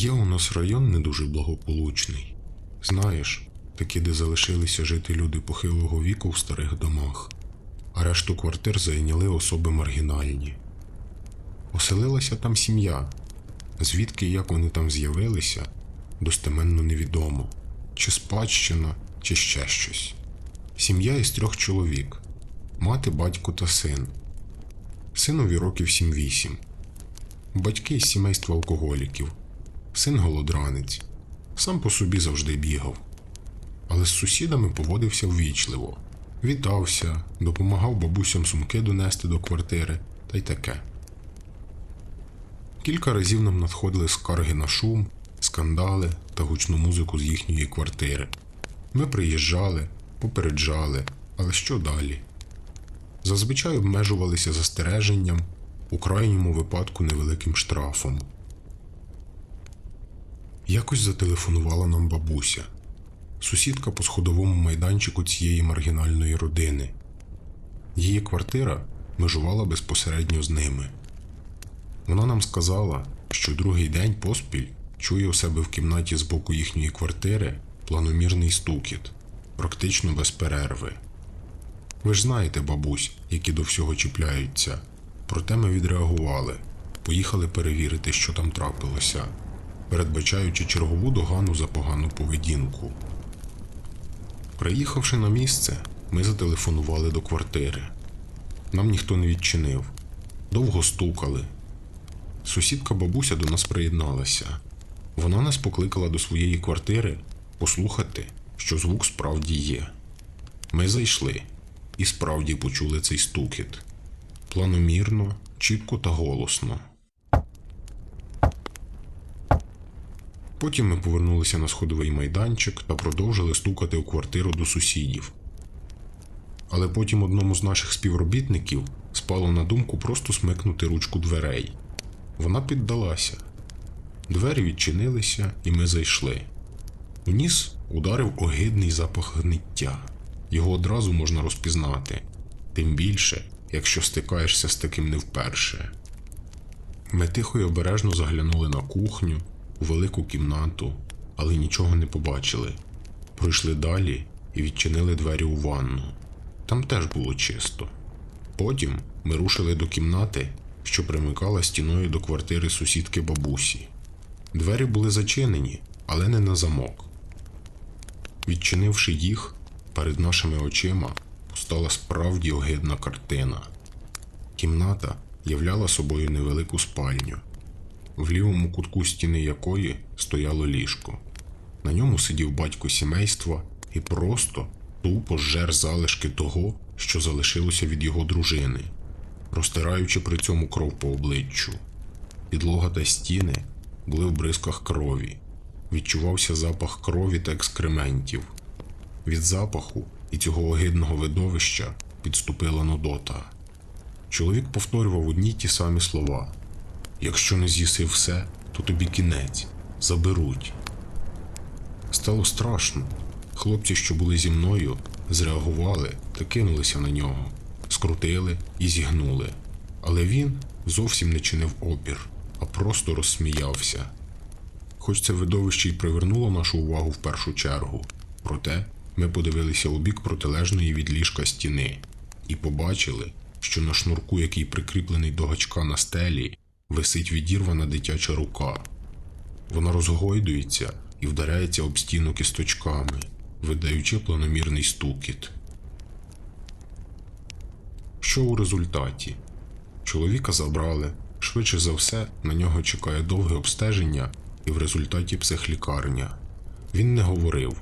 Є у нас район не дуже благополучний. Знаєш, такі, де залишилися жити люди похилого віку в старих домах, а решту квартир зайняли особи маргінальні. Оселилася там сім'я. Звідки як вони там з'явилися, достеменно невідомо. Чи спадщина, чи ще щось. Сім'я із трьох чоловік: мати, батько та син. Синові років 7-8. Батьки із сімейства алкоголіків. Син голодранець. Сам по собі завжди бігав. Але з сусідами поводився ввічливо. Вітався, допомагав бабусям сумки донести до квартири та й таке. Кілька разів нам надходили скарги на шум, скандали та гучну музику з їхньої квартири. Ми приїжджали, попереджали, але що далі? Зазвичай обмежувалися застереженням, у крайньому випадку невеликим штрафом. Якось зателефонувала нам бабуся, сусідка по сходовому майданчику цієї маргінальної родини. Її квартира межувала безпосередньо з ними. Вона нам сказала, що другий день поспіль чує у себе в кімнаті з боку їхньої квартири планомірний стукіт, практично без перерви. Ви ж знаєте, бабусь, які до всього чіпляються. Проте ми відреагували, поїхали перевірити, що там трапилося, передбачаючи чергову догану за погану поведінку. Приїхавши на місце, ми зателефонували до квартири. Нам ніхто не відчинив. Довго стукали. Сусідка бабуся до нас приєдналася. Вона нас покликала до своєї квартири послухати, що звук справді є. Ми зайшли і справді почули цей стукіт. Планомірно, чітко та голосно. Потім ми повернулися на сходовий майданчик та продовжили стукати у квартиру до сусідів. Але потім одному з наших співробітників спало на думку просто смикнути ручку дверей. Вона піддалася. Двері відчинилися, і ми зайшли. У ніс ударив огидний запах гниття. Його одразу можна розпізнати, тим більше, якщо стикаєшся з таким не вперше. Ми тихо й обережно заглянули на кухню, у велику кімнату, але нічого не побачили. Пройшли далі і відчинили двері у ванну. Там теж було чисто. Потім ми рушили до кімнати, що примикала стіною до квартири сусідки бабусі. Двері були зачинені, але не на замок. Відчинивши їх, перед нашими очима постала справді огидна картина. Кімната являла собою невелику спальню, в лівому кутку стіни якої стояло ліжко. На ньому сидів батько сімейства і просто тупо жер залишки того, що залишилося від його дружини, розтираючи при цьому кров по обличчю. Підлога та стіни були в бризках крові. Відчувався запах крові та екскрементів. Від запаху і цього огидного видовища підступила нудота. Чоловік повторював одні й ті самі слова: якщо не з'їси все, то тобі кінець, заберуть. Стало страшно. Хлопці, що були зі мною, зреагували та кинулися на нього, скрутили і зігнули. Але він зовсім не чинив опір, а просто розсміявся. Хоч це видовище й привернуло нашу увагу в першу чергу, проте ми подивилися у бік протилежної від ліжка стіни і побачили, що на шнурку, який прикріплений до гачка на стелі, висить відірвана дитяча рука. Вона розгойдується і вдаряється об стіну кісточками, видаючи планомірний стукіт. Що у результаті? Чоловіка забрали, швидше за все, на нього чекає довге обстеження і в результаті психлікарня. Він не говорив,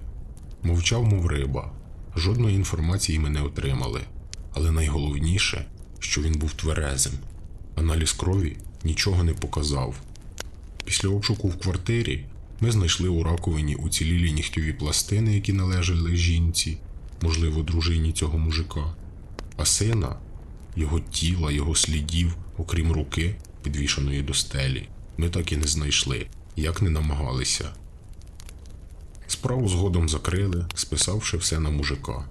мовчав, мов риба. Жодної інформації ми не отримали. Але найголовніше, що він був тверезим. Аналіз крові нічого не показав. Після обшуку в квартирі ми знайшли у раковині уцілілі нігтьові пластини, які належали жінці, можливо, дружині цього мужика, а сина, його тіла, його слідів, окрім руки, підвішаної до стелі, ми так і не знайшли, як не намагалися. Справу згодом закрили, списавши все на мужика.